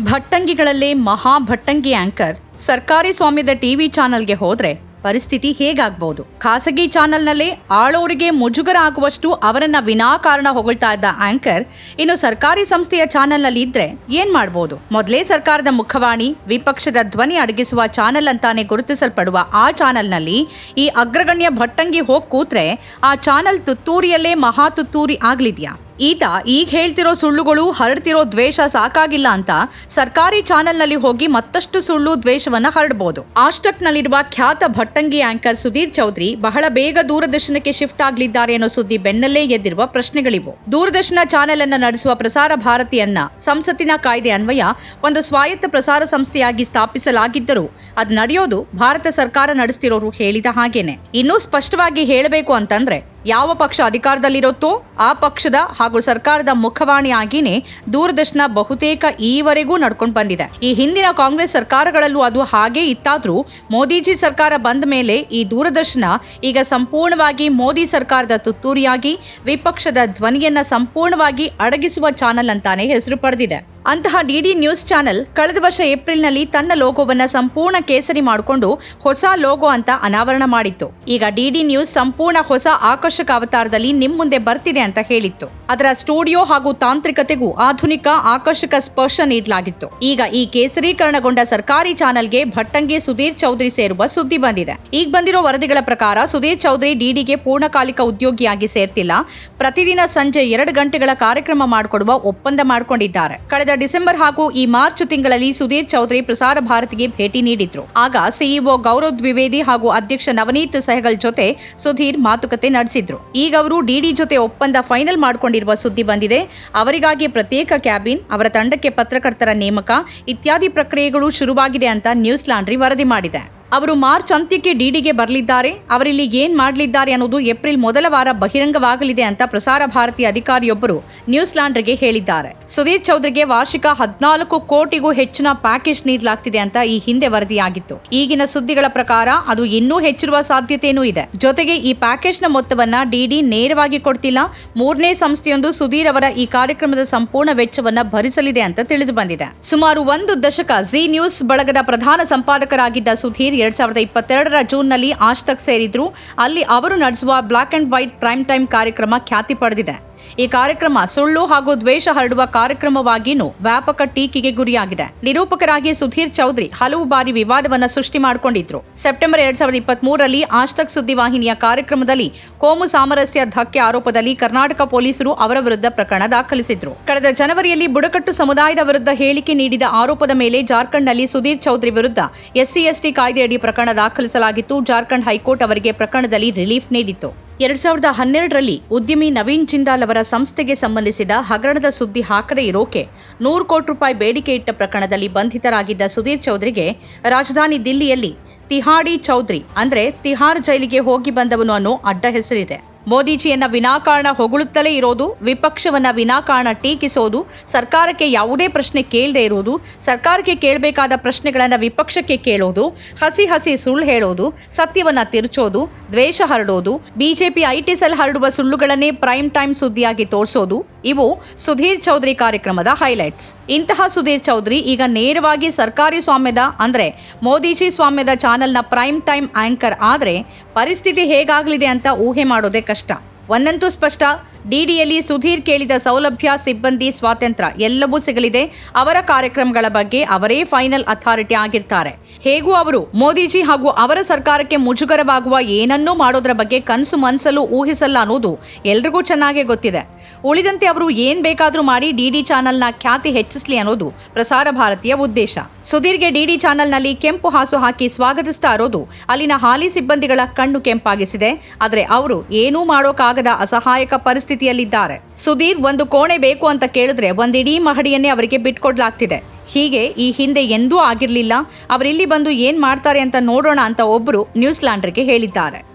ಭಟ್ಟಂಗಿಗಳಲ್ಲೇ ಮಹಾ ಭಟ್ಟಂಗಿ ಆಂಕರ್. ಸರ್ಕಾರಿ ಸ್ವಾಮ್ಯದ ಟಿವಿ ಚಾನೆಲ್ಗೆ ಹೋದ್ರೆ ಪರಿಸ್ಥಿತಿ ಹೇಗಾಗ್ಬೋದು? ಖಾಸಗಿ ಚಾನೆಲ್ನಲ್ಲೇ ಆಳೋರಿಗೆ ಮುಜುಗರ ಆಗುವಷ್ಟು ಅವರನ್ನ ವಿನಾಕಾರಣ ಹೊಗಳ್ತಾ ಇದ್ದ ಆಂಕರ್ ಇನ್ನು ಸರ್ಕಾರಿ ಸಂಸ್ಥೆಯ ಚಾನೆಲ್ನಲ್ಲಿ ಇದ್ರೆ ಏನ್ ಮಾಡ್ಬೋದು? ಮೊದಲೇ ಸರ್ಕಾರದ ಮುಖವಾಣಿ, ವಿಪಕ್ಷದ ಧ್ವನಿ ಅಡಗಿಸುವ ಚಾನೆಲ್ ಅಂತಾನೆ ಗುರುತಿಸಲ್ಪಡುವ ಆ ಚಾನೆಲ್ನಲ್ಲಿ ಈ ಅಗ್ರಗಣ್ಯ ಭಟ್ಟಂಗಿ ಹೋಗ್ ಕೂತ್ರೆ ಆ ಚಾನೆಲ್ ತುತ್ತೂರಿಯಲ್ಲೇ ಮಹಾ ತುತ್ತೂರಿ ಆಗ್ಲಿದ್ಯಾ? ಈತ ಈಗ ಹೇಳ್ತಿರೋ ಸುಳ್ಳುಗಳು, ಹರಡ್ತಿರೋ ದ್ವೇಷ ಸಾಕಾಗಿಲ್ಲ ಅಂತ ಸರ್ಕಾರಿ ಚಾನೆಲ್ನಲ್ಲಿ ಹೋಗಿ ಮತ್ತಷ್ಟು ಸುಳ್ಳು ದ್ವೇಷವನ್ನ ಹರಡಬಹುದು ಆಷ್ಟಕ್ನಲ್ಲಿರುವ ಖ್ಯಾತ ಭಟ್ಟಂಗಿ ಆಂಕರ್ ಸುಧೀರ್ ಚೌಧರಿ ಬಹಳ ಬೇಗ ದೂರದರ್ಶನಕ್ಕೆ ಶಿಫ್ಟ್ ಆಗಲಿದ್ದಾರೆ ಅನ್ನೋ ಸುದ್ದಿ ಬೆನ್ನಲ್ಲೇ ಎದ್ದಿರುವ ಪ್ರಶ್ನೆಗಳಿವು. ದೂರದರ್ಶನ ಚಾನೆಲ್ ಅನ್ನ ನಡೆಸುವ ಪ್ರಸಾರ ಭಾರತಿಯನ್ನ ಸಂಸತ್ತಿನ ಕಾಯ್ದೆ ಅನ್ವಯ ಒಂದು ಸ್ವಾಯತ್ತ ಪ್ರಸಾರ ಸಂಸ್ಥೆಯಾಗಿ ಸ್ಥಾಪಿಸಲಾಗಿದ್ದರೂ ಅದು ನಡೆಯೋದು ಭಾರತ ಸರ್ಕಾರ ನಡೆಸ್ತಿರೋರು ಹೇಳಿದ ಹಾಗೇನೆ. ಇನ್ನೂ ಸ್ಪಷ್ಟವಾಗಿ ಹೇಳಬೇಕು ಅಂತಂದ್ರೆ ಯಾವ ಪಕ್ಷ ಅಧಿಕಾರದಲ್ಲಿರುತ್ತೋ ಆ ಪಕ್ಷದ ಹಾಗೂ ಸರ್ಕಾರದ ಮುಖವಾಣಿಯಾಗಿನೇ ದೂರದರ್ಶನ ಬಹುತೇಕ ಈವರೆಗೂ ನಡ್ಕೊಂಡು ಬಂದಿದೆ. ಈ ಹಿಂದಿನ ಕಾಂಗ್ರೆಸ್ ಸರ್ಕಾರಗಳಲ್ಲೂ ಅದು ಹಾಗೆ ಇತ್ತಾದ್ರೂ ಮೋದಿಜಿ ಸರ್ಕಾರ ಬಂದ ಮೇಲೆ ಈ ದೂರದರ್ಶನ ಈಗ ಸಂಪೂರ್ಣವಾಗಿ ಮೋದಿ ಸರ್ಕಾರದ ತುತ್ತೂರಿಯಾಗಿ, ವಿಪಕ್ಷದ ಧ್ವನಿಯನ್ನ ಸಂಪೂರ್ಣವಾಗಿ ಅಡಗಿಸುವ ಚಾನೆಲ್ ಅಂತಾನೆ ಹೆಸರು ಪಡೆದಿದೆ. ಅಂತಹ ಡಿಡಿ ನ್ಯೂಸ್ ಚಾನೆಲ್ ಕಳೆದ ವರ್ಷ ಏಪ್ರಿಲ್ನಲ್ಲಿ ತನ್ನ ಲೋಗೋವನ್ನ ಸಂಪೂರ್ಣ ಕೇಸರಿ ಮಾಡಿಕೊಂಡು ಹೊಸ ಲೋಗೋ ಅಂತ ಅನಾವರಣ ಮಾಡಿತ್ತು. ಈಗ ಡಿಡಿ ನ್ಯೂಸ್ ಸಂಪೂರ್ಣ ಹೊಸ ಆಕರ್ಷಕ ಅವತಾರದಲ್ಲಿ ನಿಮ್ ಮುಂದೆ ಬರ್ತಿದೆ ಅಂತ ಹೇಳಿತ್ತು. ಅದರ ಸ್ಟುಡಿಯೋ ಹಾಗೂ ತಾಂತ್ರಿಕತೆಗೂ ಆಧುನಿಕ ಆಕರ್ಷಕ ಸ್ಪರ್ಶ ನೀಡಲಾಗಿತ್ತು. ಈಗ ಈ ಕೇಸರೀಕರಣಗೊಂಡ ಸರ್ಕಾರಿ ಚಾನೆಲ್ಗೆ ಭಟ್ಟಂಗಿ ಸುಧೀರ್ ಚೌಧರಿ ಸೇರುವ ಸುದ್ದಿ ಬಂದಿದೆ. ಈಗ ಬಂದಿರೋ ವರದಿಗಳ ಪ್ರಕಾರ ಸುಧೀರ್ ಚೌಧರಿ ಡಿಡಿಗೆ ಪೂರ್ಣಕಾಲಿಕ ಉದ್ಯೋಗಿಯಾಗಿ ಸೇರ್ತಿಲ್ಲ. ಪ್ರತಿದಿನ ಸಂಜೆ ಎರಡು ಗಂಟೆಗಳ ಕಾರ್ಯಕ್ರಮ ಮಾಡಿಕೊಡುವ ಒಪ್ಪಂದ ಮಾಡಿಕೊಂಡಿದ್ದಾರೆ. ಕಳೆದ ಡಿಸೆಂಬರ್ ಹಾಗೂ ಈ ಮಾರ್ಚ್ ತಿಂಗಳಲ್ಲಿ ಸುಧೀರ್ ಚೌಧರಿ ಪ್ರಸಾರ ಭಾರತಿಗೆ ಭೇಟಿ ನೀಡಿದ್ರು. ಆಗ ಸಿಇಒ ಗೌರವ್ ದ್ವಿವೇದಿ ಹಾಗೂ ಅಧ್ಯಕ್ಷ ನವನೀತ್ ಸೆಹಗಲ್ ಜೊತೆ ಸುಧೀರ್ ಮಾತುಕತೆ ನಡೆಸಿದ್ರು. ಈಗ ಅವರು ಡಿಡಿ ಜೊತೆ ಒಪ್ಪಂದ ಫೈನಲ್ ಮಾಡಿಕೊಂಡಿರುವ ಸುದ್ದಿ ಬಂದಿದೆ. ಅವರಿಗಾಗಿ ಪ್ರತ್ಯೇಕ ಕ್ಯಾಬಿನ್, ಅವರ ತಂಡಕ್ಕೆ ಪತ್ರಕರ್ತರ ನೇಮಕ, ಇತ್ಯಾದಿ ಪ್ರಕ್ರಿಯೆಗಳು ಶುರುವಾಗಿದೆ ಅಂತ ನ್ಯೂಸ್ ಲಾಂಡ್ರಿ ವರದಿ ಮಾಡಿದೆ. ಅವರು ಮಾರ್ಚ್ ಅಂತ್ಯಕ್ಕೆ ಡಿಡಿಗೆ ಬರಲಿದ್ದಾರೆ. ಅವರಿಲ್ಲಿ ಏನ್ ಮಾಡಲಿದ್ದಾರೆ ಅನ್ನೋದು ಏಪ್ರಿಲ್ ಮೊದಲ ವಾರ ಬಹಿರಂಗವಾಗಲಿದೆ ಅಂತ ಪ್ರಸಾರ ಭಾರತಿ ಅಧಿಕಾರಿಯೊಬ್ಬರು ನ್ಯೂಸ್ ಲಾಂಡ್ರಿಗೆ ಹೇಳಿದ್ದಾರೆ. ಸುಧೀರ್ ಚೌಧರಿಗೆ ವಾರ್ಷಿಕ ಹದಿನಾಲ್ಕು ಕೋಟಿಗೂ ಹೆಚ್ಚಿನ ಪ್ಯಾಕೇಜ್ ನೀಡಲಾಗ್ತಿದೆ ಅಂತ ಈ ಹಿಂದೆ ವರದಿಯಾಗಿತ್ತು. ಈಗಿನ ಸುದ್ದಿಗಳ ಪ್ರಕಾರ ಅದು ಇನ್ನೂ ಹೆಚ್ಚಿರುವ ಸಾಧ್ಯತೆಯೂ ಇದೆ. ಜೊತೆಗೆ ಈ ಪ್ಯಾಕೇಜ್ನ ಮೊತ್ತವನ್ನ ಡಿಡಿ ನೇರವಾಗಿ ಕೊಡ್ತಿಲ್ಲ. ಮೂರನೇ ಸಂಸ್ಥೆಯೊಂದು ಸುಧೀರ್ ಅವರ ಈ ಕಾರ್ಯಕ್ರಮದ ಸಂಪೂರ್ಣ ವೆಚ್ಚವನ್ನ ಭರಿಸಲಿದೆ ಅಂತ ತಿಳಿದು ಬಂದಿದೆ. ಸುಮಾರು ಒಂದು ದಶಕ ಜಿ ನ್ಯೂಸ್ ಬಳಗದ ಪ್ರಧಾನ ಸಂಪಾದಕರಾಗಿದ್ದ ಸುಧೀರ್ ಎರಡ್ ಸಾವಿರದ ಇಪ್ಪತ್ತೆರಡರ ಜೂನ್ನಲ್ಲಿ ಆಶ್ತಕ್ ಸೇರಿದ್ರು. ಅಲ್ಲಿ ಅವರು ನಡೆಸುವ black and white prime time ಕಾರ್ಯಕ್ರಮ ಖ್ಯಾತಿ ಪಡೆದಿದೆ. ಈ ಕಾರ್ಯಕ್ರಮ ಸುಳ್ಳು ಹಾಗೂ ದ್ವೇಷ ಹರಡುವ ಕಾರ್ಯಕ್ರಮವಾಗಿಯೂ ವ್ಯಾಪಕ ಟೀಕೆಗೆ ಗುರಿಯಾಗಿದೆ. ನಿರೂಪಕರಾಗಿ ಸುಧೀರ್ ಚೌಧರಿ ಹಲವು ಬಾರಿ ವಿವಾದವನ್ನ ಸೃಷ್ಟಿ ಮಾಡಿಕೊಂಡಿದ್ರು. ಸೆಪ್ಟೆಂಬರ್ ಎರಡ್ ಸಾವಿರದ ಇಪ್ಪತ್ತ್ ಮೂರರಲ್ಲಿ ಆಶ್ತಕ್ ಸುದ್ದಿವಾಹಿನಿಯ ಕಾರ್ಯಕ್ರಮದಲ್ಲಿ ಕೋಮು ಸಾಮರಸ್ಯ ಧಕ್ಕೆ ಆರೋಪದಲ್ಲಿ ಕರ್ನಾಟಕ ಪೊಲೀಸರು ಅವರ ವಿರುದ್ಧ ಪ್ರಕರಣ ದಾಖಲಿಸಿದ್ರು. ಕಳೆದ ಜನವರಿಯಲ್ಲಿ ಬುಡಕಟ್ಟು ಸಮುದಾಯದ ವಿರುದ್ಧ ಹೇಳಿಕೆ ನೀಡಿದ ಆರೋಪದ ಮೇಲೆ ಜಾರ್ಖಂಡ್ನಲ್ಲಿ ಸುಧೀರ್ ಚೌಧರಿ ವಿರುದ್ಧ ಎಸ್ಸಿ ಎಸ್ಟಿ ಕಾಯ್ದೆಯಡಿ ಪ್ರಕರಣ ದಾಖಲಿಸಲಾಗಿತ್ತು. ಜಾರ್ಖಂಡ್ ಹೈಕೋರ್ಟ್ ಅವರಿಗೆ ಪ್ರಕರಣದಲ್ಲಿ ರಿಲೀಫ್ ನೀಡಿತ್ತು. ಎರಡ್ ಸಾವಿರದ ಹನ್ನೆರಡರಲ್ಲಿ ಉದ್ಯಮಿ ನವೀನ್ ಜಿಂದಾಲ್ ಅವರ ಸಂಸ್ಥೆಗೆ ಸಂಬಂಧಿಸಿದ ಹಗರಣದ ಸುದ್ದಿ ಹಾಕದೇ ಇರೋಕೆ ನೂರು ಕೋಟಿ ರೂಪಾಯಿ ಬೇಡಿಕೆ ಇಟ್ಟ ಪ್ರಕರಣದಲ್ಲಿ ಬಂಧಿತರಾಗಿದ್ದ ಸುಧೀರ್ ಚೌಧರಿಗೆ ರಾಜಧಾನಿ ದಿಲ್ಲಿಯಲ್ಲಿ ತಿಹಾಡಿ ಚೌಧರಿ, ಅಂದ್ರೆ ತಿಹಾರ್ ಜೈಲಿಗೆ ಹೋಗಿ ಬಂದವನು ಅನ್ನೋ ಅಡ್ಡ ಹೆಸರಿದೆ. ಮೋದಿಜಿಯನ್ನ ವಿನಾಕಾರಣ ಹೊಗಳುತ್ತಲೇ ಇರೋದು, ವಿಪಕ್ಷವನ್ನ ವಿನಾಕಾರಣ ಟೀಕಿಸೋದು, ಸರ್ಕಾರಕ್ಕೆ ಯಾವುದೇ ಪ್ರಶ್ನೆ ಕೇಳದೆ ಇರೋದು, ಸರ್ಕಾರಕ್ಕೆ ಕೇಳಬೇಕಾದ ಪ್ರಶ್ನೆಗಳನ್ನ ವಿಪಕ್ಷಕ್ಕೆ ಕೇಳೋದು, ಹಸಿ ಹಸಿ ಸುಳ್ಳು ಹೇಳೋದು, ಸತ್ಯವನ್ನ ತಿರುಚೋದು, ದ್ವೇಷ ಹರಡೋದು, ಬಿಜೆಪಿ ಐಟಿ ಸೆಲ್ ಹರಡುವ ಸುಳ್ಳುಗಳನ್ನೇ ಪ್ರೈಮ್ ಟೈಮ್ ಸುದ್ದಿಯಾಗಿ ತೋರಿಸೋದು ಇವು ಸುಧೀರ್ ಚೌಧರಿ ಕಾರ್ಯಕ್ರಮದ ಹೈಲೈಟ್ಸ್ ಇಂತಹ ಸುಧೀರ್ ಚೌಧರಿ ಈಗ ನೇರವಾಗಿ ಸರ್ಕಾರಿ ಸ್ವಾಮ್ಯದ, ಅಂದ್ರೆ ಮೋದಿಜಿ ಸ್ವಾಮ್ಯದ ಚಾನೆಲ್ನ ಪ್ರೈಮ್ ಟೈಮ್ ಆಂಕರ್ ಆದ್ರೆ ಪರಿಸ್ಥಿತಿ ಹೇಗಾಗಲಿದೆ ಅಂತ ಊಹೆ ಮಾಡೋದೇ ಕಷ್ಟ. ಒಂದಂತೂ ಸ್ಪಷ್ಟ ಡಿಡಿಯಲ್ಲಿ ಸುಧೀರ್ ಕೇಳಿದ ಸೌಲಭ್ಯ, ಸಿಬ್ಬಂದಿ, ಸ್ವಾತಂತ್ರ್ಯ ಎಲ್ಲವೂ ಸಿಗಲಿದೆ. ಅವರ ಕಾರ್ಯಕ್ರಮಗಳ ಬಗ್ಗೆ ಅವರೇ ಫೈನಲ್ ಅಥಾರಿಟಿ ಆಗಿರ್ತಾರೆ. ಹೇಗೂ ಅವರು, ಮೋದಿಜಿ ಹಾಗೂ ಅವರ ಸರ್ಕಾರಕ್ಕೆ ಮುಜುಗರವಾಗುವ ಏನನ್ನೂ ಮಾಡೋದ್ರ ಬಗ್ಗೆ ಕನಸು ಮನಸ್ಸಲ್ಲೂ ಊಹಿಸಲ್ಲ ಅನ್ನೋದು ಎಲ್ರಿಗೂ ಚೆನ್ನಾಗೇ ಗೊತ್ತಿದೆ. ಉಳಿದಂತೆ ಅವರು ಏನ್ ಬೇಕಾದರೂ ಮಾಡಿ ಡಿಡಿ ಚಾನೆಲ್ನ ಖ್ಯಾತಿ ಹೆಚ್ಚಿಸಲಿ ಅನ್ನೋದು ಪ್ರಸಾರ ಭಾರತೀಯ ಉದ್ದೇಶ. ಸುಧೀರ್ಗೆ ಡಿಡಿ ಚಾನೆಲ್ನಲ್ಲಿ ಕೆಂಪು ಹಾಸು ಹಾಕಿ ಸ್ವಾಗತಿಸ್ತಾ ಇರೋದು ಅಲ್ಲಿನ ಹಾಲಿ ಸಿಬ್ಬಂದಿಗಳ ಕಣ್ಣು ಕೆಂಪಾಗಿಸಿದೆ. ಆದರೆ ಅವರು ಏನೂ ಮಾಡೋಕ್ಕಾಗದ ಅಸಹಾಯಕ ಪರಿಸ್ಥಿತಿಯಲ್ಲಿದ್ದಾರೆ. ಸುಧೀರ್ ಒಂದು ಕೋಣೆ ಬೇಕು ಅಂತ ಕೇಳಿದ್ರೆ ಒಂದಿಡೀ ಮಹಡಿಯನ್ನೇ ಅವರಿಗೆ ಬಿಟ್ಕೊಡ್ಲಾಗ್ತಿದೆ. ಹೀಗೆ ಈ ಹಿಂದೆ ಎಂದೂ ಆಗಿರ್ಲಿಲ್ಲ. ಅವರಿಲ್ಲಿ ಬಂದು ಏನ್ ಮಾಡ್ತಾರೆ ಅಂತ ನೋಡೋಣ ಅಂತ ಒಬ್ಬರು ನ್ಯೂಸ್ ಲಾಂಡ್ರಿಗೆ ಹೇಳಿದ್ದಾರೆ.